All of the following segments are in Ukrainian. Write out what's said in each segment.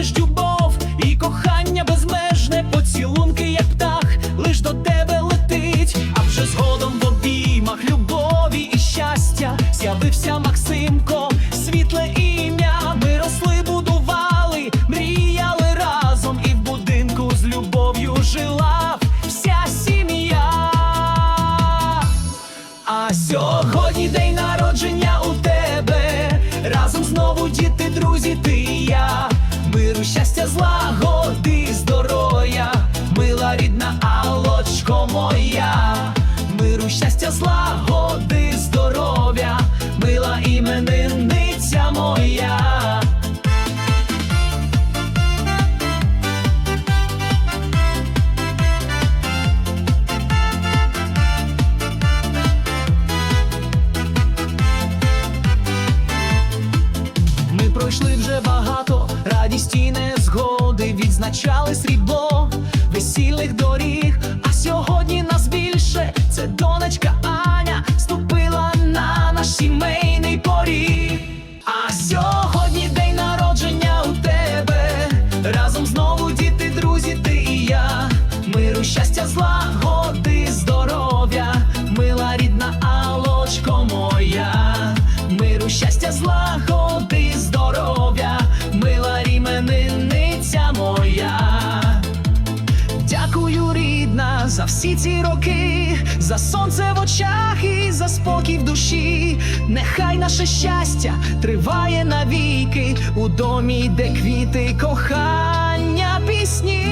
лиш любов і кохання безмежне, поцілунки, як птах, лиш до тебе летить, а вже згодом в обіймах любові і щастя з'явився Максимко, світле ім'я. Ми росли, будували, мріяли разом, і в будинку з любов'ю жила вся сім'я. А сьогодні день народження моя. Миру, щастя, злагоди, здоров'я, мила іменинниця моя. Ми пройшли вже багато радісті й незгоди, відзначали срібло весільних доріг. А сьогодні нас більше це донечка Аня ступила на наш сімейний поріг. А сьогодні день народження у тебе. Разом знову діти, друзі, ти і я. Миру, щастя, злагоди, здоров'я, мила рідна Алочко моя. Миру, щастя, злагоди, за всі ці роки, за сонце в очах і за спокій в душі. Нехай наше щастя триває навіки у домі, де квіти кохання пісні.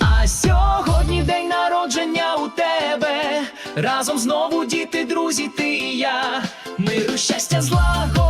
А сьогодні день народження у тебе. Разом знову діти, друзі, ти і я. Миру, щастя, злагоди.